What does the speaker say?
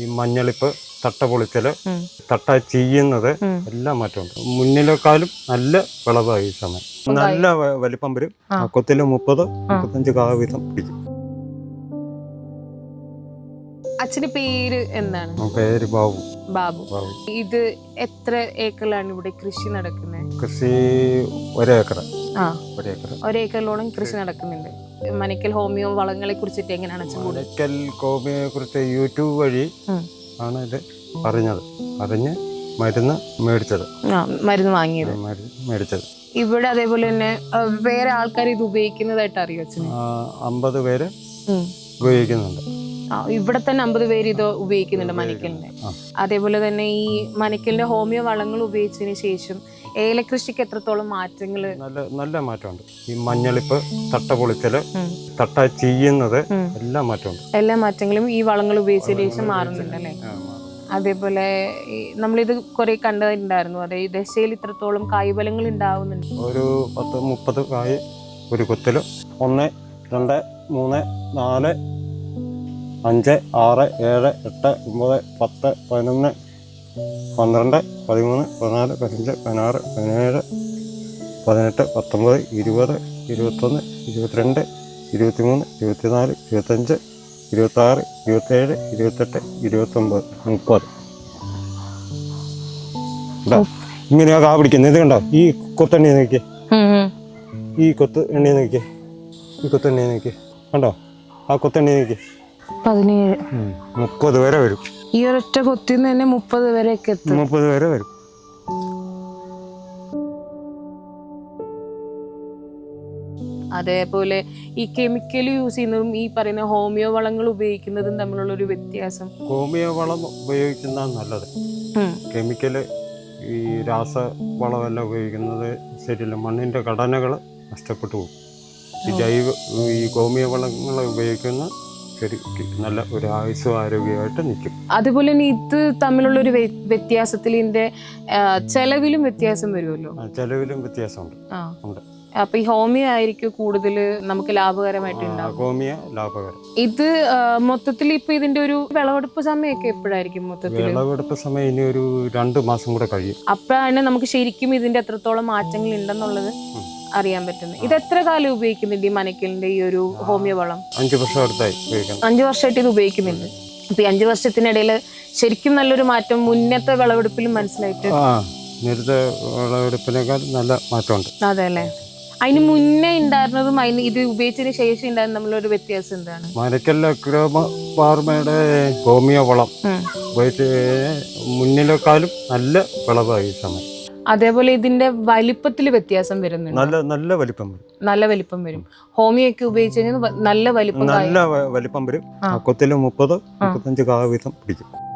ഈ മഞ്ഞളിപ്പ് തട്ട പൊളിക്കൽ. തട്ട ചെയ്യുന്നത്. എല്ലാം മാറ്റമുണ്ട്. മുന്നിലേക്കാളും നല്ല വിളവായി ഈ സമയം. നല്ല വലിപ്പം വരും ആ. കൊത്തിൽ മുപ്പത് മുപ്പത്തഞ്ച് കാ വീതം പിടിക്കും. അച്ഛന്റെ പേര് എന്താണ്? പേര് ബാബു. ബാബു. ഇത് എത്ര ഏക്കറിലാണ് ഇവിടെ കൃഷി നടക്കുന്നത്? കൃഷി ഒരേക്കർ ഒരേക്കർ ഒരേക്കറിലോളം കൃഷി നടക്കുന്നുണ്ട്. മനക്കൽ ഹോമിയോ വളങ്ങളെ കുറിച്ചിട്ട് എങ്ങനെയാണ് മനക്കൽ ഹോമിയോ കുറിച്ച് യൂട്യൂബ് വഴി ആണ് ഇത് അറിഞ്ഞത്. അറിഞ്ഞ് മരുന്ന് മേടിച്ചത്. മരുന്ന് വാങ്ങിയത്. മേടിച്ചത്. ഇവിടെ അതേപോലെ തന്നെ വേറെ ആൾക്കാർ ഇത് ഉപയോഗിക്കുന്നതായിട്ട് അറിയോ അമ്പത് പേര് ഉപയോഗിക്കുന്നുണ്ട്. ഇവിടെ തന്നെ അമ്പത് പേര് ഇത് ഉപയോഗിക്കുന്നുണ്ട് മനക്കലിന്റെ അതേപോലെ തന്നെ ഈ മനക്കലിന്റെ ഹോമിയോ വളങ്ങൾ ഉപയോഗിച്ചതിന് ശേഷം ഏലകൃഷിക്ക് എത്രത്തോളം മാറ്റങ്ങൾ? നല്ല നല്ല മാറ്റമുണ്ട്. ഈ മഞ്ഞളിപ്പ് തട്ട പൊളിക്കൽ തട്ട ചെയ്യുന്നത് എല്ലാ മാറ്റമുണ്ട്. എല്ലാ മാറ്റങ്ങളും ഈ വളങ്ങൾ ഉപയോഗിച്ചതിന് ശേഷം മാറുന്നുണ്ട്. അല്ലേ അതേപോലെ നമ്മളിത് കുറെ കണ്ടിട്ടുണ്ടായിരുന്നു അതെ ഈ ദശയിൽ ഇത്രത്തോളം കായ്ഫലങ്ങൾ ഉണ്ടാവുന്നുണ്ട്. ഒരു പത്ത് മുപ്പത് കായ് ഒരു കുത്തിൽ ഒന്ന് രണ്ട് മൂന്ന് നാല് അഞ്ച് ആറ് ഏഴ് എട്ട് ഒമ്പത് പത്ത് പതിനൊന്ന് പന്ത്രണ്ട് പതിമൂന്ന് പതിനാല് പതിനഞ്ച് പതിനാറ് പതിനേഴ് പതിനെട്ട് പത്തൊമ്പത് ഇരുപത് ഇരുപത്തൊന്ന് ഇരുപത്തിരണ്ട് ഇരുപത്തിമൂന്ന് ഇരുപത്തിനാല് ഇരുപത്തഞ്ച് ഇരുപത്താറ് ഇരുപത്തേഴ് ഇരുപത്തെട്ട് ഇരുപത്തൊമ്പത്. മുപ്പത്. ഇങ്ങനെയാ കാ പിടിക്കുന്നത് ഇത് കണ്ടോ? ഈ കൊത്തെണ്ണി നോക്കിയേ. ഈ കൊത്ത് എണ്ണി നോക്കിയേ. ഈ കൊത്തെണ്ണി നോക്കിയേ. കണ്ടോ? ആ കൊത്തെണ്ണി നോക്കിയേ. പതിനേഴ്. മുപ്പത് വരെ വരും. ഈ ഒരൊറ്റ കൊത്തി തന്നെ മുപ്പത് വരെയൊക്കെ എത്തും. മുപ്പത് വരെ വരും. അതേപോലെ ഈ കെമിക്കൽ യൂസ് ചെയ്യുന്നതും ഈ പറയുന്ന ഹോമിയോ വളങ്ങൾ ഉപയോഗിക്കുന്നതും തമ്മിലുള്ള ഒരു വ്യത്യാസം. ഹോമിയോ വളം ഉപയോഗിക്കുന്നതാണ് നല്ലത്. കെമിക്കൽ ഈ രാസവളമെല്ലാം ഉപയോഗിക്കുന്നത് ശരിയല്ല. മണ്ണിന്റെ ഘടനകൾ നഷ്ടപ്പെട്ടു പോകും. ഈ ജൈവ ഈ ഹോമിയോ വളങ്ങൾ ഉപയോഗിക്കുന്ന നല്ല ഒരു ആയുസ്സും ആരോഗ്യമായിട്ട് നിൽക്കും. അതുപോലെ തന്നെ ഇത് തമ്മിലുള്ള ഒരു വ്യ- വ്യത്യാസത്തിൽ ഇതിന്റെ ചെലവിലും വ്യത്യാസം വരുമല്ലോ? ചെലവിലും വ്യത്യാസമുണ്ട്. ഉണ്ട്. അപ്പൊ ഈ ഹോമിയ ആയിരിക്കും കൂടുതൽ നമുക്ക് ലാഭകരമായിട്ട് ഹോമിയ ലാഭകരം. ഇത് മൊത്തത്തിൽ ഇപ്പൊ ഇതിന്റെ ഒരു വിളവെടുപ്പ് സമയമൊക്കെ എപ്പോഴായിരിക്കും മൊത്തത്തിൽ? വിളവെടുപ്പ് സമയം ഇനി ഒരു രണ്ട് മാസം കൂടെ കഴിയും. അപ്പോഴാണ് നമുക്ക് ശരിക്കും ഇതിന്റെ എത്രത്തോളം മാറ്റങ്ങൾ ഉണ്ടെന്നുള്ളത്. അറിയാൻ പറ്റുന്നത് ഇത് എത്ര കാലം ഉപയോഗിക്കുന്നുണ്ട് ഈ മനക്കലിന്റെ ഈ ഒരു ഹോമിയോ വളം അഞ്ചു വർഷം അടുത്തായി അഞ്ചു വർഷമായിട്ട് ഇത് ഉപയോഗിക്കുന്നുണ്ട്. അപ്പൊ ഈ അഞ്ചു വർഷത്തിനിടയിൽ ശരിക്കും നല്ലൊരു മാറ്റം മുന്നത്തെ വിളവെടുപ്പിലും മനസ്സിലായിട്ട് നേരത്തെ വിളവെടുപ്പിനേക്കാൾ നല്ല മാറ്റമുണ്ട്. അതെ അല്ലേ അതിന് മുന്നേ ഉണ്ടായിരുന്നതും അതിന് ഇത് ഉപയോഗിച്ചതിന് ശേഷം ഉണ്ടായിരുന്ന നമ്മളൊരു വ്യത്യാസം എന്താണ്? മരക്കല്ല അക്രമയുടെ ഹോമിയോ വളം. ഉപയോഗിച്ച് മുന്നിലേക്കാളും നല്ല വിളവായി സമയം. അതേപോലെ ഇതിന്റെ വലിപ്പത്തിൽ വ്യത്യാസം വരുന്നുണ്ട്. നല്ല നല്ല വലിപ്പം വരും. നല്ല വലിപ്പം വരും. ഹോമിയോ ഒക്കെ ഉപയോഗിച്ച് കഴിഞ്ഞാൽ നല്ല വലിപ്പം കായ- നല്ല വ- വലിപ്പം വരും. ആ. മുപ്പത് മുപ്പത്തഞ്ച് കാ വീതം പിടിക്കും.